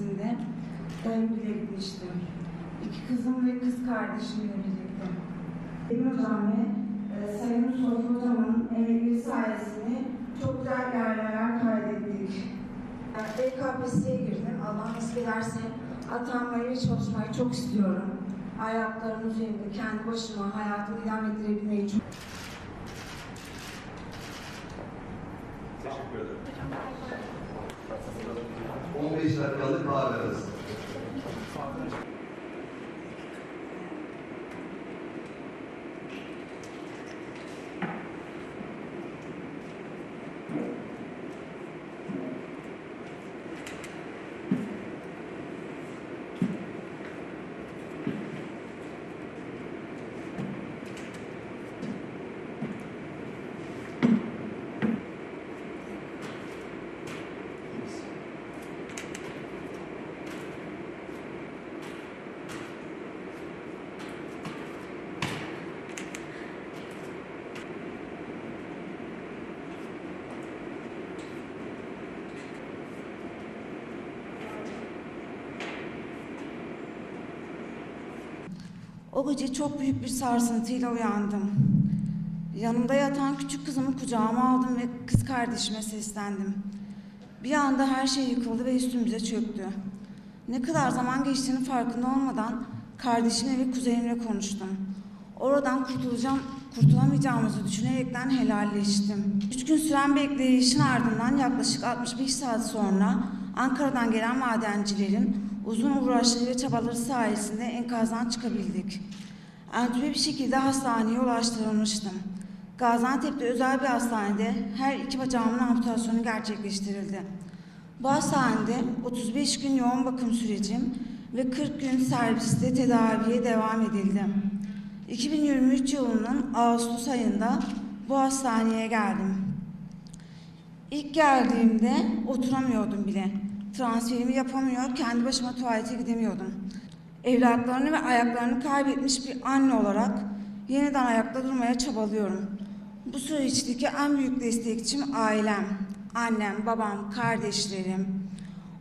Tesisinde dayımgile gitmiştim. İki kızım ve kız kardeşimle birlikte. Benim hocam ve e, Sayın Mustafa hocamın emekleri sayesinde çok güzel yerler kaydettik. Yani EKPS'ye girdim. Allah nasip ederse atanmayı ve çalışmayı çok istiyorum. Ayaklarım üzerinde kendi başıma hayatımı idame ettirebilmeyi çok 15 dakikalık bir ara arası. O gece çok büyük bir sarsıntıyla uyandım. Yanımda yatan küçük kızımı kucağıma aldım ve kız kardeşime seslendim. Bir anda her şey yıkıldı ve üstümüze çöktü. Ne kadar zaman geçtiğini farkında olmadan kardeşimle ve kuzenimle konuştum. Oradan kurtulacağım, kurtulamayacağımızı düşünerekten helalleştim. Üç gün süren bekleyişin ardından yaklaşık 65 saat sonra Ankara'dan gelen madencilerin uzun uğraşları ve çabaları sayesinde enkazdan çıkabildik. Entübe bir şekilde hastaneye ulaştırılmıştım. Gaziantep'te özel bir hastanede her iki bacağımın amputasyonu gerçekleştirildi. Bu hastanede 35 gün yoğun bakım sürecim ve 40 gün serviste tedaviye devam edildi. 2023 yılının Ağustos ayında bu hastaneye geldim. İlk geldiğimde oturamıyordum bile. Transferimi yapamıyor, kendi başıma tuvalete gidemiyordum. Evlatlarını ve ayaklarını kaybetmiş bir anne olarak yeniden ayakta durmaya çabalıyorum. Bu süreçteki en büyük destekçim ailem. Annem, babam, kardeşlerim.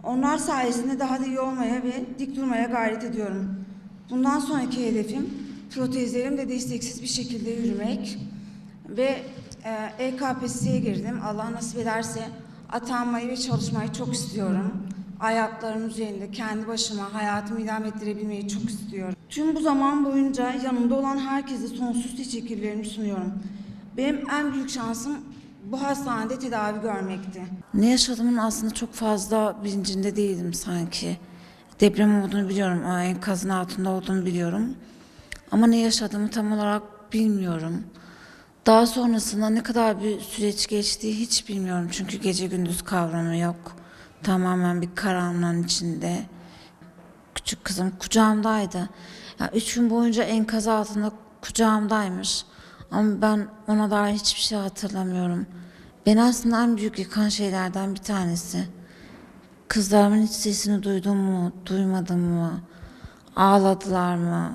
Onlar sayesinde daha da iyi olmaya ve dik durmaya gayret ediyorum. Bundan sonraki hedefim protezlerimle desteksiz bir şekilde yürümek ve e, EKPS'ye girdim. Allah nasip ederse atanmayı ve çalışmayı çok istiyorum. Ayaklarım üzerinde kendi başıma hayatımı idame ettirebilmeyi çok istiyorum. Tüm bu zaman boyunca yanımda olan herkese sonsuz teşekkürlerimi sunuyorum. Benim en büyük şansım bu hastanede tedavi görmekti. Ne yaşadığımın aslında çok fazla bilincinde değildim sanki. Deprem olduğunu biliyorum, enkazın altında olduğunu biliyorum. Ama ne yaşadığımı tam olarak bilmiyorum. Daha sonrasında ne kadar bir süreç geçtiği hiç bilmiyorum. Çünkü gece gündüz kavramı yok. Tamamen bir karanlığın içinde. Küçük kızım kucağımdaydı. Ya üç gün boyunca enkaz altında kucağımdaymış. Ama ben ona dair hiçbir şey hatırlamıyorum. Beni aslında en büyük yıkan şeylerden bir tanesi. Kızlarımın hiç sesini duydum mu, duymadım mı? Ağladılar mı?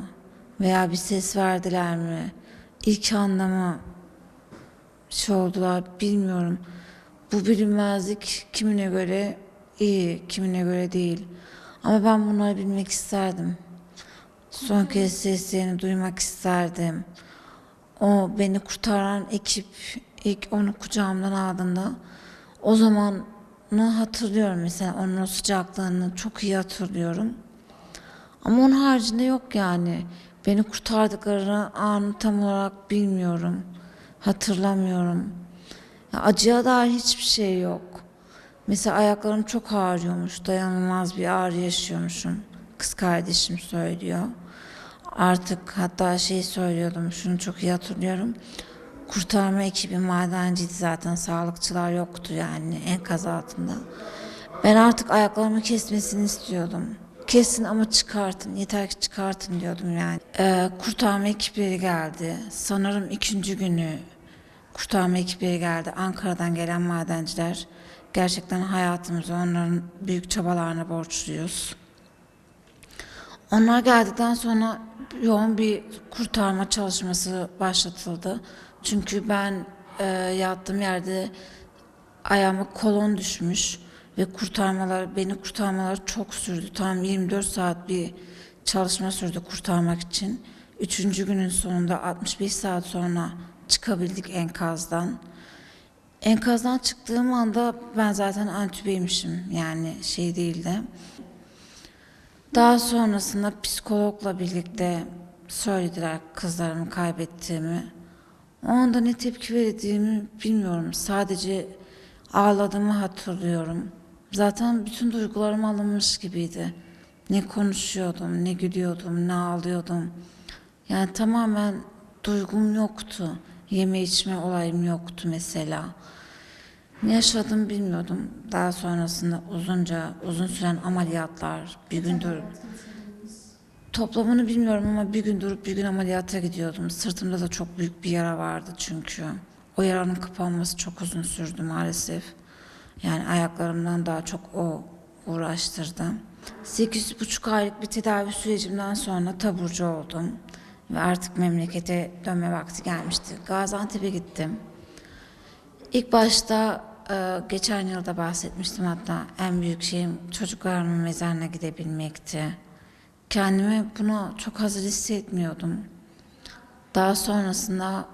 Veya bir ses verdiler mi? İlk anda mı şey oldular bilmiyorum. Bu bilinmezlik kimine göre iyi, kimine göre değil. Ama ben bunları bilmek isterdim. Son kez seslerini duymak isterdim. O beni kurtaran ekip ilk onu kucağımdan aldığında o zamanı hatırlıyorum mesela onun o sıcaklığını çok iyi hatırlıyorum. Ama onun haricinde yok yani. Beni kurtardıkları anı tam olarak bilmiyorum. Hatırlamıyorum. Ya acıya dair hiçbir şey yok. Mesela ayaklarım çok ağrıyormuş. Dayanılmaz bir ağrı yaşıyormuşum. Kız kardeşim söylüyor. Artık hatta şey söylüyordum. Şunu çok iyi hatırlıyorum. Kurtarma ekibi madenciydi zaten. Sağlıkçılar yoktu yani enkaz altında. Ben artık ayaklarımı kesmesini istiyordum. Kesin ama çıkartın. Yeter ki çıkartın diyordum yani. Ee, kurtarma ekipleri geldi. Sanırım ikinci günü kurtarma ekipleri geldi. Ankara'dan gelen madenciler. Gerçekten hayatımızı onların büyük çabalarına borçluyuz. Onlar geldikten sonra yoğun bir kurtarma çalışması başlatıldı. Çünkü ben e, yattığım yerde ayağıma kolon düşmüş ve kurtarmalar beni kurtarmaları çok sürdü. Tam 24 saat bir çalışma sürdü kurtarmak için. Üçüncü günün sonunda 65 saat sonra çıkabildik enkazdan. Enkazdan çıktığım anda ben zaten antübeymişim yani şey değildi. Daha sonrasında psikologla birlikte söylediler kızlarımı kaybettiğimi. O anda ne tepki verdiğimi bilmiyorum. Sadece ağladığımı hatırlıyorum. Zaten bütün duygularım alınmış gibiydi. Ne konuşuyordum, ne gülüyordum, ne ağlıyordum. Yani tamamen duygum yoktu. Yeme içme olayım yoktu mesela. Ne yaşadım bilmiyordum. Daha sonrasında uzunca, uzun süren ameliyatlar, bir gün dur. Toplamını bilmiyorum ama bir gün durup bir gün ameliyata gidiyordum. Sırtımda da çok büyük bir yara vardı çünkü. O yaranın kapanması çok uzun sürdü maalesef. Yani ayaklarımdan daha çok o uğraştırdı. Sekiz buçuk aylık bir tedavi sürecimden sonra taburcu oldum. Ve artık memlekete dönme vakti gelmişti. Gaziantep'e gittim. İlk başta e, geçen yılda bahsetmiştim hatta en büyük şeyim çocuklarımın mezarına gidebilmekti. Kendimi buna çok hazır hissetmiyordum. Daha sonrasında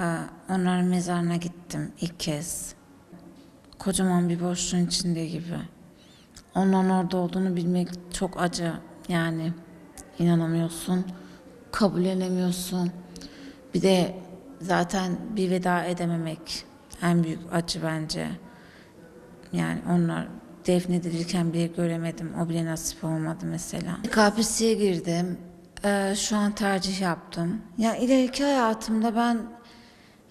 e, onların mezarına gittim ilk kez. Kocaman bir boşluğun içinde gibi. Onların orada olduğunu bilmek çok acı. Yani inanamıyorsun, kabullenemiyorsun. Bir de zaten bir veda edememek en büyük acı bence. Yani onlar defnedilirken bile göremedim. O bile nasip olmadı mesela. KPSS'ye girdim. Ee, şu an tercih yaptım. Ya ileriki hayatımda ben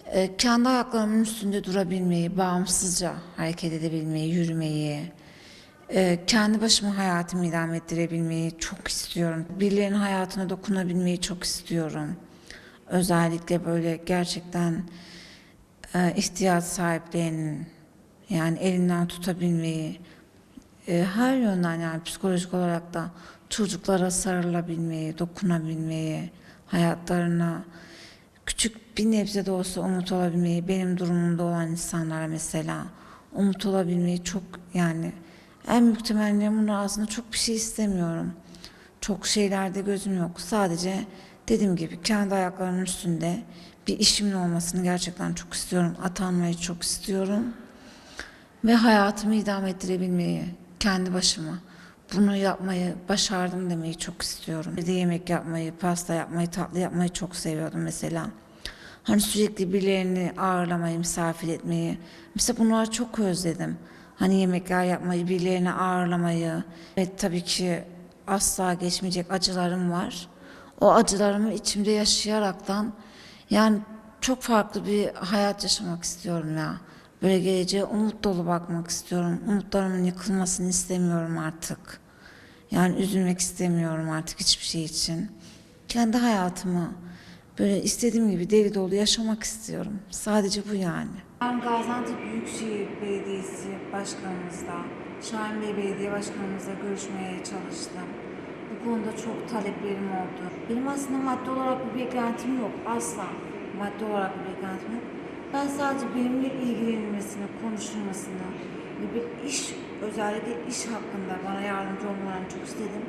e, kendi ayaklarımın üstünde durabilmeyi, bağımsızca hareket edebilmeyi, yürümeyi, e, kendi başıma hayatımı idame ettirebilmeyi çok istiyorum. Birilerinin hayatına dokunabilmeyi çok istiyorum. Özellikle böyle gerçekten e, ihtiyaç sahiplerinin yani elinden tutabilmeyi e, her yönden yani psikolojik olarak da çocuklara sarılabilmeyi, dokunabilmeyi, hayatlarına küçük bir nebze de olsa umut olabilmeyi, benim durumumda olan insanlara mesela umut olabilmeyi çok yani en büyük temennim bunun aslında çok bir şey istemiyorum. Çok şeylerde gözüm yok. Sadece dediğim gibi kendi ayaklarımın üstünde bir işimin olmasını gerçekten çok istiyorum. Atanmayı çok istiyorum. Ve hayatımı idame ettirebilmeyi kendi başıma. Bunu yapmayı başardım demeyi çok istiyorum. Bir de yemek yapmayı, pasta yapmayı, tatlı yapmayı çok seviyordum mesela. Hani sürekli birilerini ağırlamayı, misafir etmeyi. Mesela bunları çok özledim. Hani yemekler yapmayı, birilerini ağırlamayı. Evet tabii ki asla geçmeyecek acılarım var. O acılarımı içimde yaşayaraktan yani çok farklı bir hayat yaşamak istiyorum ya. Böyle geleceğe umut dolu bakmak istiyorum. Umutlarımın yıkılmasını istemiyorum artık. Yani üzülmek istemiyorum artık hiçbir şey için. Kendi hayatımı böyle istediğim gibi deli dolu yaşamak istiyorum. Sadece bu yani. Ben Gaziantep Büyükşehir Belediyesi Başkanımızla, Şahin Bey Belediye Başkanımızla görüşmeye çalıştım. Bu konuda çok taleplerim oldu. Benim aslında maddi olarak bir beklentim yok asla. Maddi olarak bir beklentim yok. Ben sadece benimle ilgilenilmesini, konuşulmasını ve bir iş, özellikle iş hakkında bana yardımcı olmalarını çok istedim.